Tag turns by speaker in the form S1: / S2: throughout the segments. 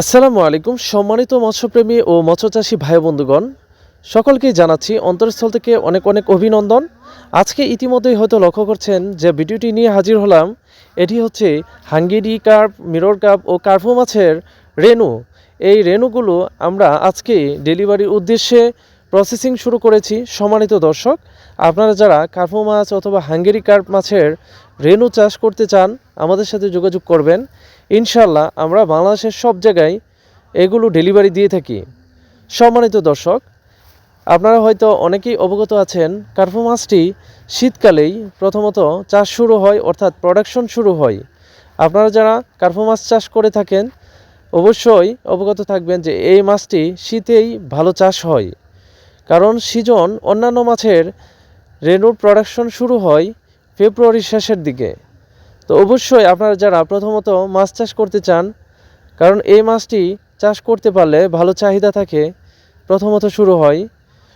S1: আসসালামু আলাইকুম, সম্মানিত মৎস্যপ্রেমী ও মৎস্যচাষী ভাই বন্ধুগণ। সকলকেই জানাচ্ছি অন্তরস্থল থেকে অনেক অনেক অভিনন্দন। আজকে ইতিমধ্যেই হয়তো লক্ষ্য করছেন যে ভিডিওটি নিয়ে হাজির হলাম, এটি হচ্ছে হাঙ্গেরি কার্প, মিরর কাপ ও কার্পো মাছের রেনু এই রেনুগুলো আমরা আজকে ডেলিভারির উদ্দেশ্যে প্রসেসিং শুরু করেছি সম্মানিত দর্শক। আপনারা যারা কার্পো মাছ অথবা হাঙ্গেরি কার্প মাছের রেনু চাষ করতে চান, আমাদের সাথে যোগাযোগ করবেন। ইনশাল্লাহ আমরা বাংলাদেশের সব জায়গায় এগুলো ডেলিভারি দিয়ে থাকি। সম্মানিত দর্শক, আপনারা হয়তো অনেকেই অবগত আছেন, কার্পো মাছটি শীতকালেই প্রথমত চাষ শুরু হয়, অর্থাৎ প্রোডাকশন শুরু হয়। আপনারা যারা কার্পো মাছ চাষ করে থাকেন, অবশ্যই অবগত থাকবেন যে এই মাছটি শীতেই ভালো চাষ হয়। কারণ সিজন অন্যান্য মাছের রেনুর প্রোডাকশন শুরু হয় ফেব্রুয়ারির শেষের দিকে। তো অবশ্যই আপনারা যারা প্রথমত মাছ চাষ করতে চান, কারণ এই মাছটি চাষ করতে পারলে ভালো চাহিদা থাকে, প্রথমত শুরু হয়।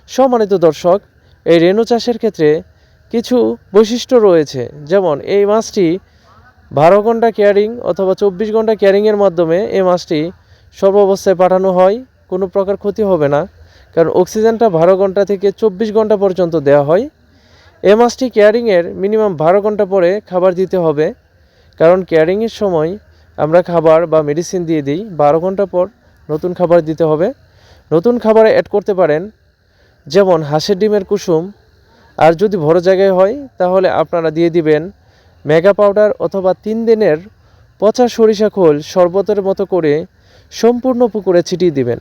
S1: সম্মানিত দর্শক, এই রেণু চাষের ক্ষেত্রে কিছু বৈশিষ্ট্য রয়েছে। যেমন, এই মাছটি বারো ঘণ্টা কেয়ারিং অথবা চব্বিশ ঘণ্টা কেয়ারিংয়ের মাধ্যমে এই মাছটি সর্বাবস্থায় পাঠানো হয়, কোনো প্রকার ক্ষতি হবে না। কারণ অক্সিজেনটা বারো ঘণ্টা থেকে চব্বিশ ঘণ্টা পর্যন্ত দেওয়া হয়। এ মাছটি কেয়ারিংয়ের মিনিমাম বারো ঘণ্টা পরে খাবার দিতে হবে। কারণ কেয়ারিংয়ের সময় আমরা খাবার বা মেডিসিন দিয়ে দিই, বারো ঘণ্টা পর নতুন খাবার দিতে হবে। নতুন খাবারে অ্যাড করতে পারেন, যেমন হাঁসের ডিমের কুসুম। আর যদি বড় জায়গায় হয়, তাহলে আপনারা দিয়ে দিবেন মেগা পাউডার অথবা তিন দিনের পচা সরিষা খোল শরবতের মতো করে সম্পূর্ণ পুকুরে ছিটিয়ে দিবেন।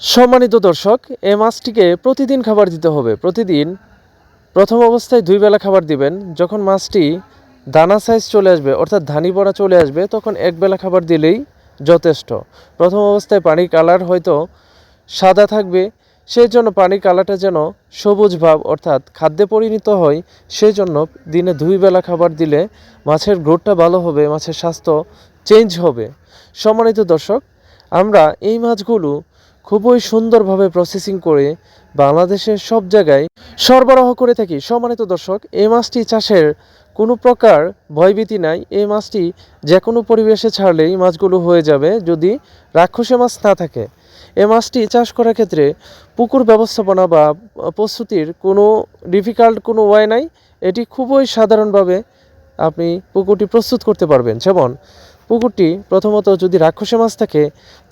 S1: সম্মানিত দর্শক এই মাছটিকে প্রতিদিন খাবার দিতে হবে। প্রতিদিন প্রথম অবস্থায় দুই বেলা খাবার দিবেন। যখন মাছটি দানা সাইজ চলে আসবে, অর্থাৎ ধানি পড়া চলে আসবে, তখন এক বেলা খাবার দিলেই যথেষ্ট। প্রথম অবস্থায় পানির কালার হয়তো সাদা থাকবে সেই জন্য পানির কালারটা যেন সবুজ ভাব, অর্থাৎ খাদ্যে পরিণত হয় সেই জন্য দিনে দুই বেলা খাবার দিলে মাছের গ্রোথটা ভালো হবে, মাছের স্বাস্থ্য চেঞ্জ হবে। সম্মানিত দর্শক, আমরা এই মাছগুলো খুবই সুন্দরভাবে প্রসেসিং করে বাংলাদেশের সব জায়গায় সরবরাহ করে থাকি। সম্মানিত দর্শক, এই মাছটি চাষের কোনো প্রকার ভয়ভীতি নাই। এই মাছটি যে কোনো পরিবেশে ছাড়লেই মাছগুলো হয়ে যাবে যদি রাক্ষসে মাছ না থাকে। এ মাছটি চাষ করার ক্ষেত্রে পুকুর ব্যবস্থাপনা বা প্রস্তুতির কোনো ডিফিকাল্ট কোনো ওয়ে নাই। এটি খুবই সাধারণভাবে আপনি পুকুরটি প্রস্তুত করতে পারবেন। যেমন পুকুরটি প্রথমত যদি রাক্ষসে মাছ থাকে,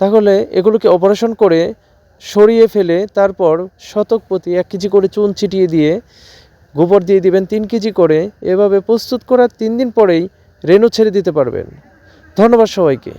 S1: তাহলে এগুলোকে অপারেশন করে সরিয়ে ফেলে, তারপর শতক প্রতি এক কেজি করে চুন ছিটিয়ে দিয়ে গোবর দিয়ে দিবেন তিন কেজি করে। এভাবে প্রস্তুত করার তিন দিন পরেই রেণু ছেড়ে দিতে পারবেন। ধন্যবাদ সবাইকে।